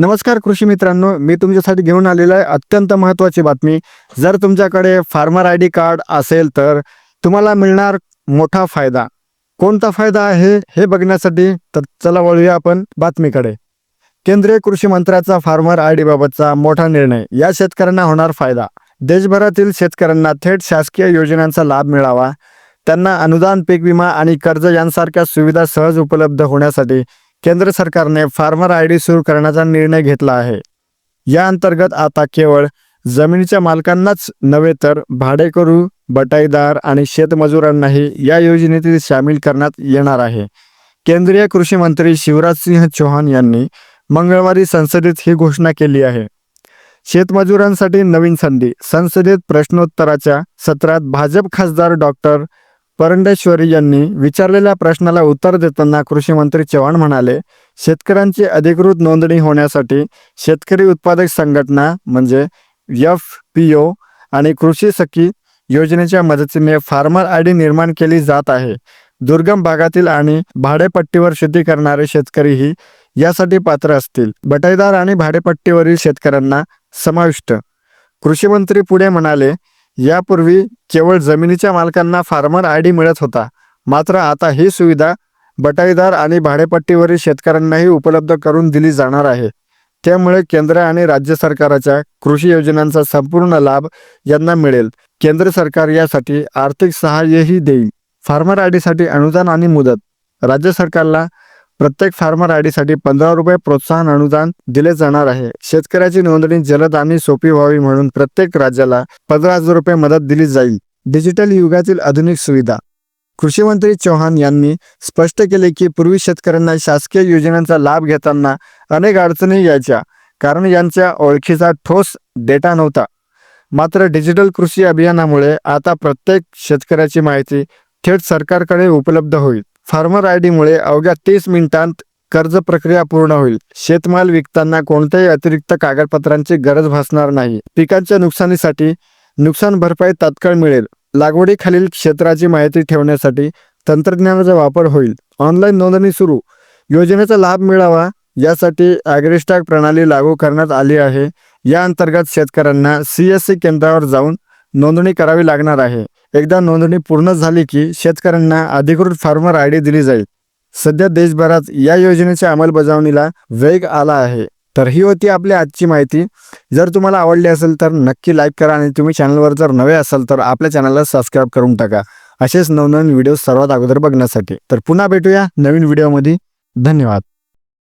नमस्कार कृषी मित्रांनो मी तुमच्यासाठी घेऊन आलेलो आहे अत्यंत महत्त्वाची बातमी. जर तुमच्याकडे फार्मर आय डी कार्ड असेल तर तुम्हाला मिळणार मोठा फायदा. कोणता फायदा आहे हे बघण्यासाठी तर चला वळूया आपण बातमीकडे. केंद्रीय कृषी मंत्र्याचा फार्मर आय डी बाबतचा मोठा निर्णय. या शेतकऱ्यांना होणार फायदा. देशभरातील शेतकऱ्यांना थेट शासकीय योजनांचा लाभ मिळावा. त्यांना अनुदान पीक विमा आणि कर्ज यांसारख्या सुविधा सहज उपलब्ध होण्यासाठी केंद्र सरकारने फार्मर आय डी सुरू करण्याचा निर्णय घेतला आहे. या अंतर्गत आता केवळ जमिनीच्या मालकांनाच नव्हे तर भाडेकरू बटाईदार आणि शेतमजुरांनाही या योजनेतील सामील करण्यात येणार आहे. केंद्रीय कृषी मंत्री शिवराजसिंह चौहान यांनी मंगळवारी संसदेत ही घोषणा केली आहे. शेतमजुरांसाठी नवीन संधी संसदेत प्रश्नोत्तराच्या सत्रात भाजप खासदार डॉक्टर परंडेश्वरी यांनी विचारलेल्या प्रश्नाला उत्तर देताना कृषी मंत्री चव्हाण म्हणाले शेतकऱ्यांची अधिकृत नोंदणी होण्यासाठी शेतकरी उत्पादक संघटना म्हणजे एफ पी ओ आणि कृषी सखी योजनेच्या मदतीने फार्मर आय डी निर्माण केली जात आहे. दुर्गम भागातील आणि भाडेपट्टीवर शेती करणारे शेतकरीही यासाठी पात्र असतील. बटाईदार आणि भाडेपट्टीवरील शेतकऱ्यांना समाविष्ट. कृषी मंत्री पुढे म्हणाले यापूर्वी केवळ जमिनीच्या मालकांना फार्मर आय डी मिळत होता. मात्र आता ही सुविधा बटाईदार आणि भाडेपट्टीवरील शेतकऱ्यांनाही उपलब्ध करून दिली जाणार आहे. त्यामुळे केंद्र आणि राज्य सरकाराच्या कृषी योजनांचा संपूर्ण लाभ यांना मिळेल. केंद्र सरकार यासाठी आर्थिक सहाय्यही देईल. फार्मर आय डीसाठी अनुदान आणि मुदत. राज्य सरकारला प्रत्येक फार्मर आय डीसाठी पंधरा रुपये प्रोत्साहन अनुदान दिले जाणार आहे. शेतकऱ्याची नोंदणी जलद आणि सोपी व्हावी म्हणून प्रत्येक राज्याला पंधरा हजार रुपये मदत दिली जाईल. डिजिटल युगातील आधुनिक सुविधा. कृषी मंत्री चौहान यांनी स्पष्ट केले की पूर्वी शेतकऱ्यांना शासकीय योजनांचा लाभ घेताना अनेक अडचणी यायच्या कारण यांच्या ओळखीचा ठोस डेटा नव्हता. मात्र डिजिटल कृषी अभियानामुळे आता प्रत्येक शेतकऱ्याची माहिती थेट सरकारकडे उपलब्ध होईल. फार्मर आय डीमुळे अवघ्या तीस मिनिटांत कर्ज प्रक्रिया पूर्ण होईल. शेतमाल विकताना कोणत्याही अतिरिक्त कागदपत्रांची गरज भासणार नाही. पिकांच्या नुकसानीसाठी नुकसान भरपाई तात्काळ मिळेल. लागवडीखालील क्षेत्राची माहिती ठेवण्यासाठी तंत्रज्ञानाचा वापर होईल. ऑनलाईन नोंदणी सुरू. योजनेचा लाभ मिळावा यासाठी ॲग्रिस्टॅग प्रणाली लागू करण्यात आली आहे. या अंतर्गत शेतकऱ्यांना सी एस सी केंद्रावर जाऊन नोंदणी करावी लागणार आहे. एकदा नोंदणी पूर्ण झाली की शेतकऱ्यांना अधिकृत फार्मर आय डी दिली जाईल. सध्या देशभरात या योजनेच्या अंमलबजावणीला वेग आला आहे. तर ही होती आपली आजची माहिती. जर तुम्हाला आवडली असेल तर नक्की लाईक करा आणि तुम्ही चॅनलवर जर नवे असाल तर आपल्या चॅनलला सबस्क्राईब करून टाका. असेच नवनवीन व्हिडिओ सर्वात अगोदर बघण्यासाठी. तर पुन्हा भेटूया नवीन व्हिडिओमध्ये. धन्यवाद.